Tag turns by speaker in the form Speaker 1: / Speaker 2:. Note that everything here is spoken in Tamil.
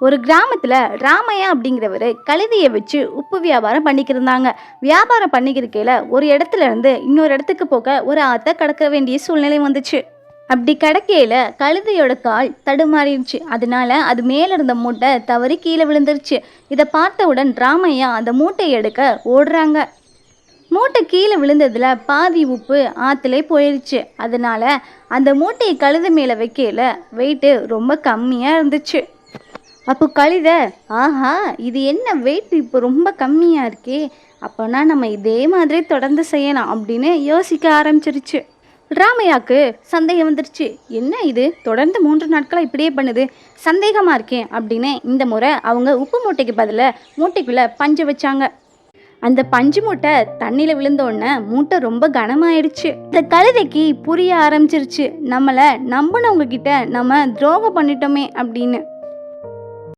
Speaker 1: ஒரு கிராமத்தில் ராமையா அப்படிங்கிறவர் கழுதையை வச்சு உப்பு வியாபாரம் பண்ணிக்கிருந்தாங்க. வியாபாரம் பண்ணிக்கிருக்கையில் ஒரு இடத்துல இருந்து இன்னொரு இடத்துக்கு போக ஒரு ஆற்றை கடக்க வேண்டிய சூழ்நிலை வந்துச்சு. அப்படி கடக்கையில் கழுதையோட கால் தடுமாறிடுச்சு. அதனால அது மேலே இருந்த மூட்டை தவறி கீழே விழுந்துருச்சு. இதை பார்த்தவுடன் ராமையா அந்த மூட்டையை எடுக்க ஓடுறாங்க. மூட்டை கீழே விழுந்ததில் பாதி உப்பு ஆற்றுலே போயிடுச்சு அதனால அந்த மூட்டையை கழுதை மேலே வைக்கையில் வெயிட்டு ரொம்ப கம்மியாக இருந்துச்சு. அப்போ கழுத ஆஹா இது என்ன வெயிட் இப்போ ரொம்ப கம்மியாக இருக்கே. அப்போனா நம்ம இதே மாதிரி தொடர்ந்து செய்யலாம் அப்படின்னு யோசிக்க ஆரம்பிச்சிருச்சு. ராமையாக்கு சந்தேகம் வந்துருச்சு. என்ன இது? தொடர்ந்து மூன்று நாட்களாக இப்படியே பண்ணுது? சந்தேகமாக இருக்கேன் அப்படின்னு இந்த முறை அவங்க உப்பு மூட்டைக்கு பதிலாக மூட்டைக்குள்ளே பஞ்சு வச்சாங்க. அந்த பஞ்சு மூட்டை தண்ணியில் விழுந்தோடனே மூட்டை ரொம்ப கனமாயிடுச்சு. இந்த கழுதைக்கு புரிய ஆரம்பிச்சிருச்சு. நம்மளை நம்பினவங்க கிட்ட நம்ம துரோகம் பண்ணிட்டோமே அப்படின்னு.